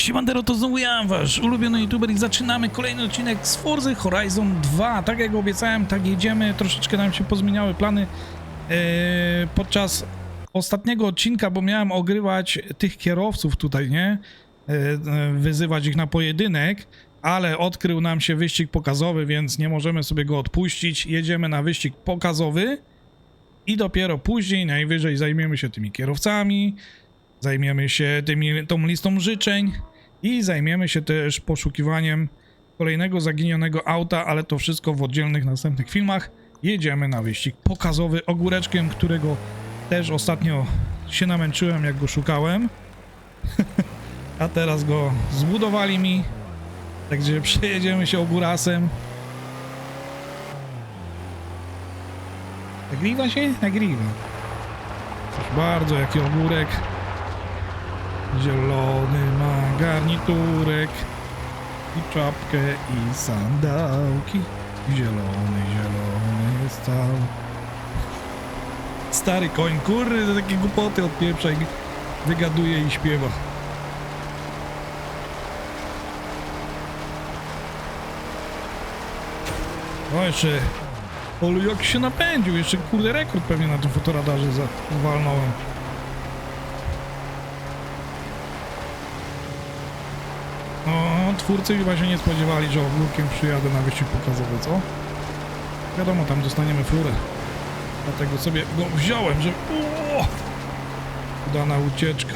Siemandero, to znowu ja, wasz ulubiony youtuber i zaczynamy kolejny odcinek z Forza Horizon 2. Tak jak obiecałem, tak jedziemy, troszeczkę nam się pozmieniały plany e, podczas ostatniego odcinka, bo miałem ogrywać tych kierowców tutaj, nie? E, wyzywać ich na pojedynek, ale odkrył nam się wyścig pokazowy, więc nie możemy sobie go odpuścić. Jedziemy na wyścig pokazowy i dopiero później najwyżej zajmiemy się tymi kierowcami, Zajmiemy się tymi, tą listą życzeń i zajmiemy się też poszukiwaniem kolejnego zaginionego auta, ale to wszystko w oddzielnych następnych filmach. Jedziemy na wyścig pokazowy ogóreczkiem, którego też ostatnio się namęczyłem, jak go szukałem. A teraz go zbudowali mi. Także przejedziemy się ogórasem. Nagrywa się? Nagrywa. Proszę bardzo, jaki ogórek. Zielony ma garniturek i czapkę i sandałki. Zielony, zielony jest cały. Stary koń, kurry, to takie głupoty od pierwszej wygaduje i śpiewa. O, jeszcze... Olu, jak się napędził, jeszcze kurde rekord pewnie na tym fotoradarze za-. No, twórcy chyba się nie spodziewali, że ogórkiem przyjadę na wyścig pokazowy, co? Wiadomo, tam dostaniemy furę. Dlatego sobie go wziąłem, że... Udana ucieczka.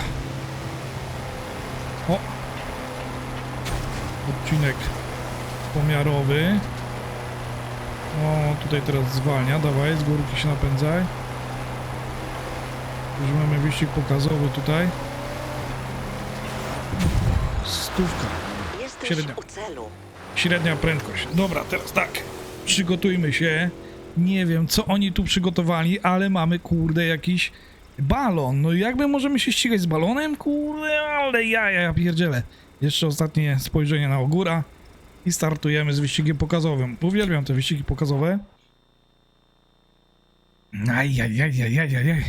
O! Odcinek pomiarowy. O, tutaj teraz zwalnia, dawaj, z górki się napędzaj. Już mamy wyścig pokazowy tutaj. Stówka. Średnia. Średnia prędkość. Dobra, teraz tak. Przygotujmy się. Nie wiem, co oni tu przygotowali, ale mamy, kurde, jakiś balon. No jak my możemy się ścigać z balonem? Kurde, ale ja, ja, ja pierdzielę. Jeszcze ostatnie spojrzenie na ogóra i startujemy z wyścigiem pokazowym. Uwielbiam te wyścigi pokazowe. Ajajajajajajaj.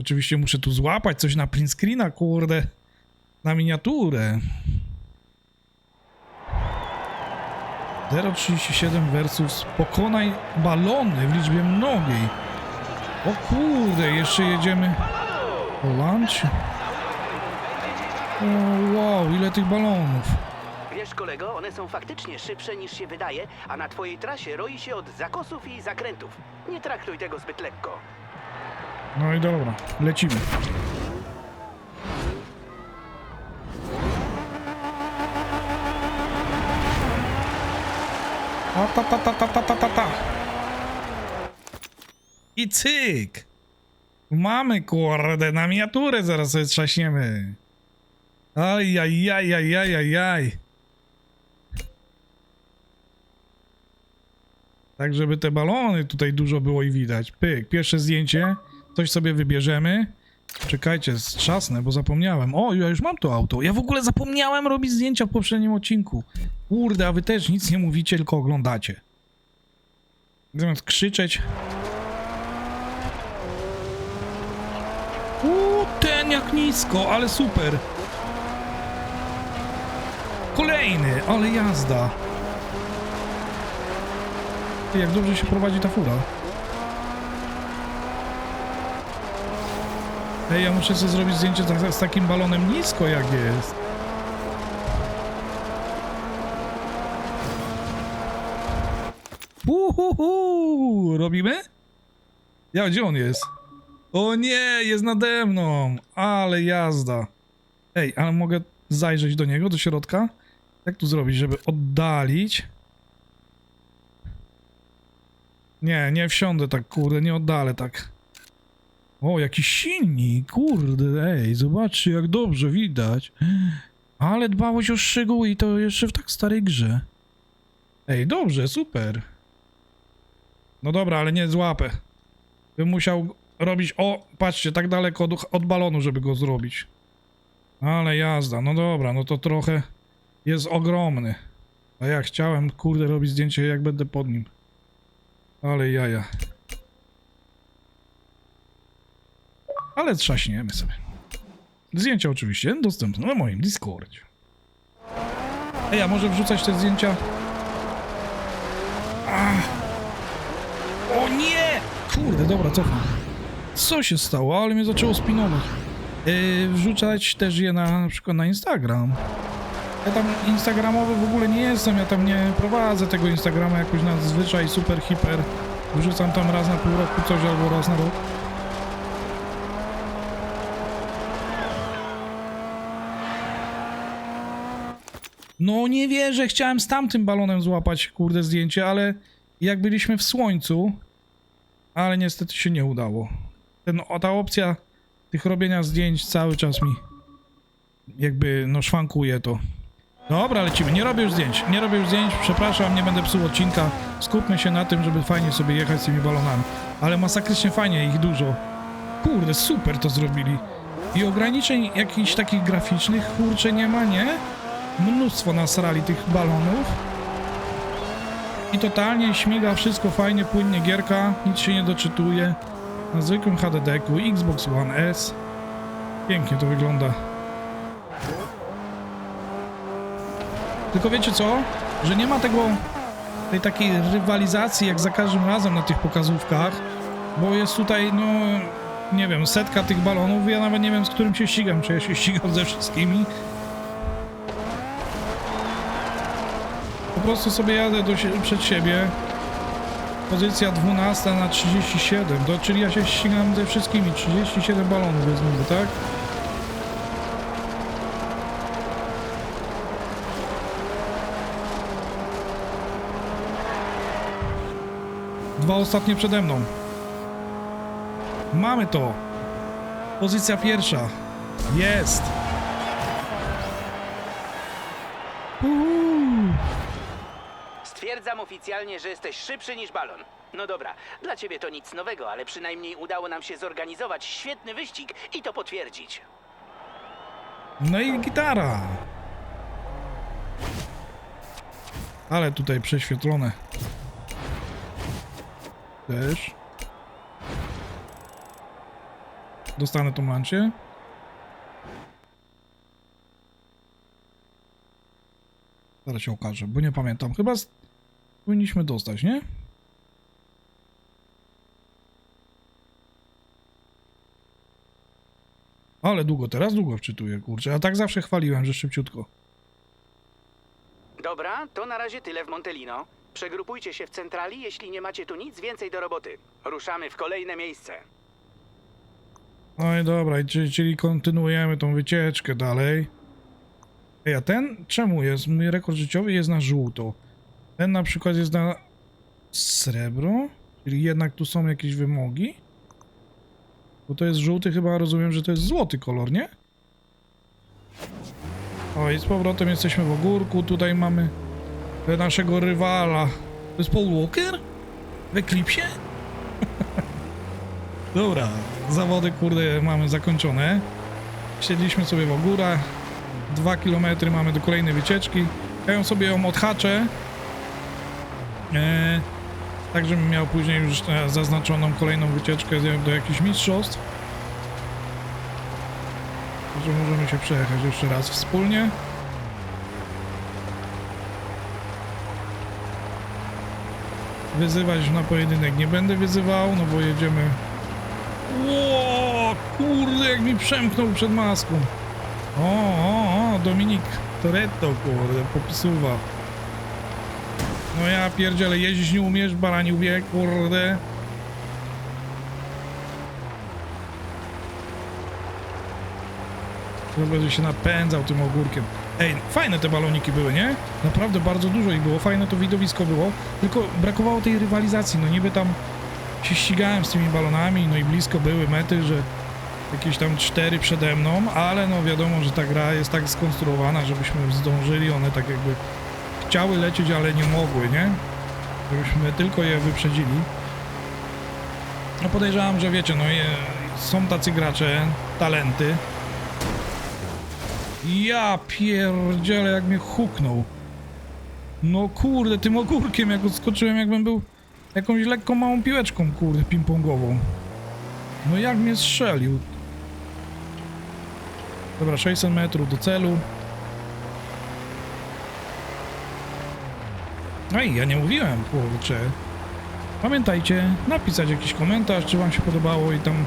Oczywiście muszę tu złapać coś na print screena, kurde. Na miniaturę. 0,37 versus pokonaj balony w liczbie mnogiej. O kurde, jeszcze jedziemy. O lunch. O wow, ile tych balonów. Wiesz, kolego, one są faktycznie szybsze niż się wydaje, a na twojej trasie roi się od zakosów i zakrętów. Nie traktuj tego zbyt lekko. No i dobra, lecimy. Ta ta ta ta ta ta ta ta ta. I cyk. Mamy kurde, na miniaturę zaraz sobie trzaśniemy. Aj, aj, aj, aj, aj, aj, aj. Tak, żeby te balony tutaj dużo było i widać. Pyk, pierwsze zdjęcie. Coś sobie wybierzemy. Czekajcie, strzasnę, bo zapomniałem. O, ja już mam to auto. Ja w ogóle zapomniałem robić zdjęcia w poprzednim odcinku. Kurde, a wy też nic nie mówicie, tylko oglądacie. Zamiast krzyczeć. Uuu, ten jak nisko, ale super. Kolejny, ale jazda. Jak dobrze się prowadzi ta fura. Ej, ja muszę sobie zrobić zdjęcie z, takim balonem nisko jak jest. Uhuhu! Robimy? Ja, gdzie on jest? O nie, jest nade mną! Ale jazda. Ej, ale mogę zajrzeć do niego, do środka? Jak tu zrobić, żeby oddalić? Nie, nie wsiądę tak, kurde, nie oddalę tak. O, jakiś silnik, kurde, ej, zobaczcie jak dobrze widać. Ale dbałość o szczegóły i to jeszcze w tak starej grze. Ej, dobrze, super. No dobra, ale nie złapę. Bym musiał robić, o, patrzcie, tak daleko od, od balonu, żeby go zrobić. Ale jazda, no dobra, no to trochę jest ogromny. A ja chciałem, kurde, robić zdjęcie jak będę pod nim. Ale jaja. Ale trzaśniemy sobie. Zdjęcia oczywiście dostępne na moim Discordzie. Ej, a może wrzucać te zdjęcia? Ach. O nie! Kurde, dobra, cofam. Co się stało? Ale mnie zaczęło spinować. Yy, wrzucać też je na, na przykład na Instagram. Ja tam instagramowy w ogóle nie jestem, ja tam nie prowadzę tego Instagrama jakoś nadzwyczaj super hiper. Wrzucam tam raz na pół roku coś albo raz na rok. No nie wierzę, chciałem z tamtym balonem złapać kurde zdjęcie, ale jak byliśmy w słońcu, ale niestety się nie udało. Ten, ta opcja tych robienia zdjęć cały czas mi jakby no szwankuje to. Dobra, lecimy. Nie robię już zdjęć. Nie robię już zdjęć, przepraszam, nie będę psuł odcinka. Skupmy się na tym, żeby fajnie sobie jechać z tymi balonami. Ale masakrycznie fajnie, ich dużo. Kurde, super to zrobili. I ograniczeń jakichś takich graficznych, kurczę, nie ma, nie? Mnóstwo nasrali tych balonów. I totalnie śmiga wszystko fajnie, płynnie gierka, nic się nie doczytuje. Na zwykłym HDD-ku, Xbox One S. Pięknie to wygląda. Tylko wiecie co? Że nie ma tego, tej takiej rywalizacji jak za każdym razem na tych pokazówkach, bo jest tutaj, no, nie wiem, setka tych balonów, ja nawet nie wiem z którym się ścigam, czy ja się ścigam ze wszystkimi. Prostu sobie jadę do, przed siebie. Pozycja 12 na 37, to, czyli ja się ścigam ze wszystkimi, 37 balonów jest znowu, tak? Dwa ostatnie przede mną. Mamy to. Pozycja pierwsza. Jest. Uuu. Stwierdzam oficjalnie, że jesteś szybszy niż balon. No dobra, dla ciebie to nic nowego, ale przynajmniej udało nam się zorganizować świetny wyścig i to potwierdzić. No i gitara. Ale tutaj prześwietlone. Też. Dostanę tą lancię. Zaraz się okaże, bo nie pamiętam. Chyba. Powinniśmy dostać, nie? Ale długo, teraz długo wczytuję, kurczę. A tak zawsze chwaliłem, że szybciutko. Dobra, to na razie tyle w Montelino. Przegrupujcie się w centrali, jeśli nie macie tu nic więcej do roboty. Ruszamy w kolejne miejsce. No i dobra, czyli, czyli kontynuujemy tą wycieczkę dalej. Ej, a ten czemu jest? Mój rekord życiowy jest na żółto. Ten na przykład jest na srebro? Czyli jednak tu są jakieś wymogi? Bo to jest żółty, chyba rozumiem, że to jest złoty kolor, nie? O, i z powrotem jesteśmy w ogórku. Tutaj mamy naszego rywala. To jest Paul Walker? W Eklipsie? Dobra, zawody kurde mamy zakończone. Siedliśmy sobie w ogórach. Dwa kilometry mamy do kolejnej wycieczki. Ja ją sobie ją odhaczę. Eee, tak, żebym miał później już e, zaznaczoną kolejną wycieczkę do, jakichś mistrzostw. Że możemy się przejechać jeszcze raz wspólnie. Wyzywać na pojedynek nie będę wyzywał, no bo jedziemy Ło, kurde, jak mi przemknął przed maską. O, o, o, Dominik Toretto, kurde, popisuwa. No ja pierdzielę, jeździć nie umiesz, baraniubie, kurde. To będzie się napędzał tym ogórkiem. Ej, fajne te baloniki były, nie? Naprawdę bardzo dużo ich było, fajne to widowisko było. Tylko brakowało tej rywalizacji, no niby tam się ścigałem z tymi balonami, no i blisko były mety, że jakieś tam cztery przede mną, ale no wiadomo, że ta gra jest tak skonstruowana, żebyśmy zdążyli, one tak jakby chciały lecieć, ale nie mogły, nie? Żebyśmy tylko je wyprzedzili. No podejrzewam, że wiecie, no je, są tacy gracze, talenty. Ja pierdzielę, jak mnie huknął. No kurde, tym ogórkiem jak odskoczyłem, jakbym był jakąś lekką małą piłeczką, kurde, ping-pongową. No jak mnie strzelił. Dobra, 600 metrów do celu. No i ja nie mówiłem, kurczę. Pamiętajcie, napisać jakiś komentarz, czy wam się podobało i tam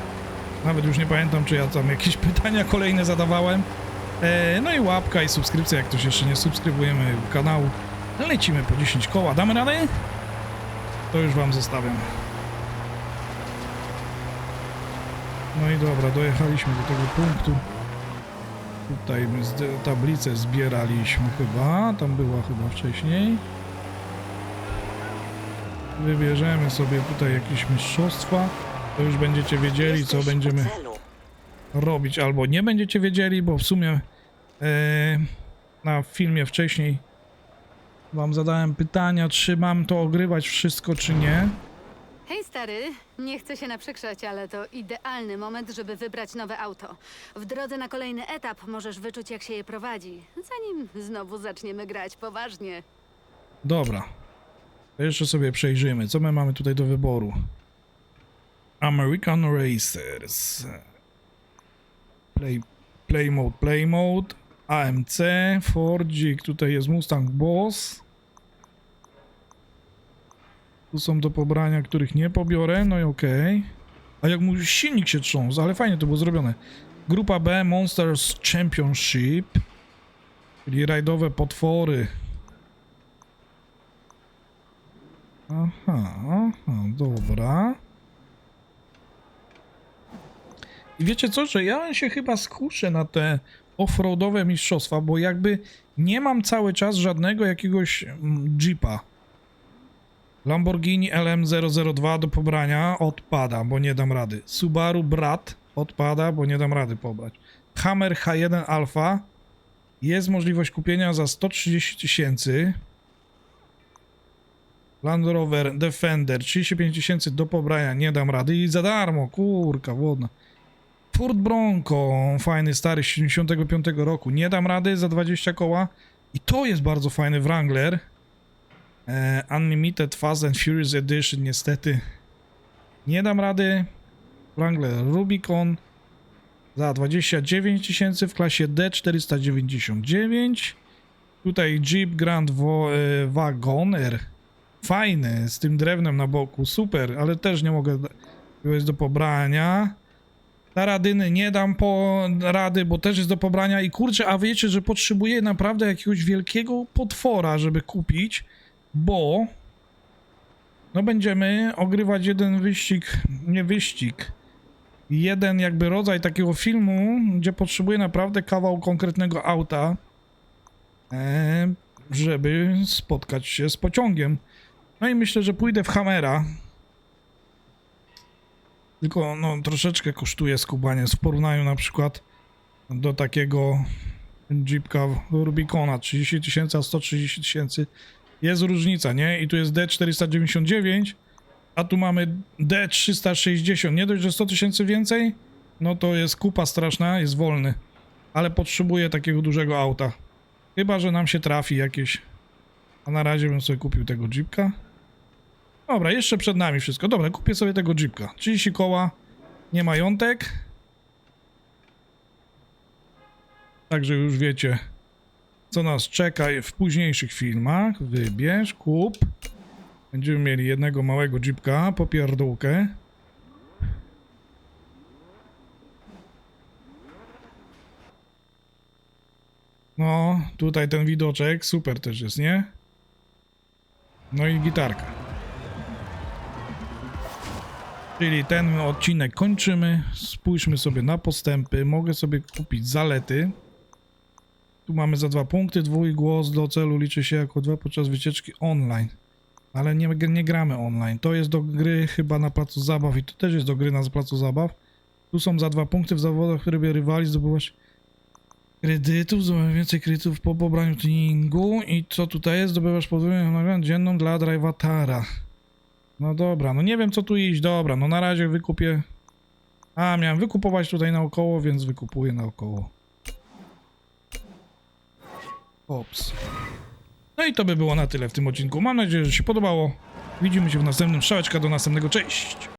nawet już nie pamiętam, czy ja tam jakieś pytania kolejne zadawałem. E, no i łapka i subskrypcja, jak ktoś jeszcze nie subskrybujemy kanału. Lecimy po 10 koła. Damy radę? To już wam zostawiam. No i dobra, dojechaliśmy do tego punktu. Tutaj zd- tablicę zbieraliśmy chyba, tam była chyba wcześniej. Wybierzemy sobie tutaj jakieś mistrzostwa, to już będziecie wiedzieli co będziemy robić, albo nie będziecie wiedzieli, bo w sumie e, na filmie wcześniej wam zadałem pytania, czy mam to ogrywać wszystko, czy nie. Hej stary, nie chcę się naprzykrzać, ale to idealny moment, żeby wybrać nowe auto. W drodze na kolejny etap możesz wyczuć, jak się je prowadzi, zanim znowu zaczniemy grać poważnie. Dobra. To jeszcze sobie przejrzymy, co my mamy tutaj do wyboru. American Racers. Play, play mode, play mode. AMC, Fordzik, tutaj jest Mustang Boss. Tu są do pobrania, których nie pobiorę, no i okej. A jak mu silnik się trząsł, ale fajnie to było zrobione. Grupa B, Monsters Championship. Czyli rajdowe potwory. Aha, aha, dobra. I wiecie co, że ja się chyba skuszę na te offroadowe mistrzostwa, bo jakby nie mam cały czas żadnego jakiegoś mm, Jeepa. Lamborghini LM002 do pobrania odpada, bo nie dam rady. Subaru Brat odpada, bo nie dam rady pobrać. Hammer H1 Alpha jest możliwość kupienia za 130 tysięcy. Land Rover Defender 35 tysięcy do pobrania, nie dam rady i za darmo, kurka wodna. Ford Bronco, fajny stary z 75 roku, nie dam rady za 20 koła. I to jest bardzo fajny Wrangler. E, Unlimited Fast and Furious Edition, niestety. Nie dam rady. Wrangler Rubicon za 29 tysięcy w klasie D499. Tutaj Jeep Grand e, Wagoner. Fajny, z tym drewnem na boku, super, ale też nie mogę. To jest do pobrania. Taradyny nie dam po rady, bo też jest do pobrania. I kurczę, a wiecie, że potrzebuję naprawdę jakiegoś wielkiego potwora, żeby kupić, bo no będziemy ogrywać jeden wyścig, nie wyścig, jeden jakby rodzaj takiego filmu, gdzie potrzebuję naprawdę kawał konkretnego auta, e, żeby spotkać się z pociągiem. No i myślę, że pójdę w Hammera. Tylko no troszeczkę kosztuje skubaniec w porównaniu na przykład do takiego Jeepka Rubicona 30 tysięcy a 130 tysięcy. Jest różnica, nie? I tu jest D499, a tu mamy D360. Nie dość, że 100 tysięcy więcej, no to jest kupa straszna, jest wolny. Ale potrzebuję takiego dużego auta. Chyba, że nam się trafi jakieś. A na razie bym sobie kupił tego Jeepka. Dobra, jeszcze przed nami wszystko. Dobra, kupię sobie tego Jeepka. 30 koła, nie majątek. Także już wiecie, co nas czeka w późniejszych filmach. Wybierz, kup. Będziemy mieli jednego małego Jeepka, popierdółkę. No, tutaj ten widoczek, super też jest, nie? No i gitarka. Czyli ten odcinek kończymy. Spójrzmy sobie na postępy. Mogę sobie kupić zalety. Tu mamy za dwa punkty. Dwój głos do celu liczy się jako dwa podczas wycieczki online. Ale nie, nie gramy online. To jest do gry chyba na placu zabaw i to też jest do gry na placu zabaw. Tu są za dwa punkty w zawodach, w rybie rywali zdobywasz kredytów, zdobywasz więcej kredytów po pobraniu treningu i co tutaj jest? Zdobywasz podwójną nagrodę dzienną dla Drivatara. No dobra, no nie wiem co tu iść, dobra, no na razie wykupię... A, miałem wykupować tutaj naokoło, więc wykupuję naokoło. Ops. No i to by było na tyle w tym odcinku. Mam nadzieję, że się podobało. Widzimy się w następnym. Strzałeczka do następnego. Cześć!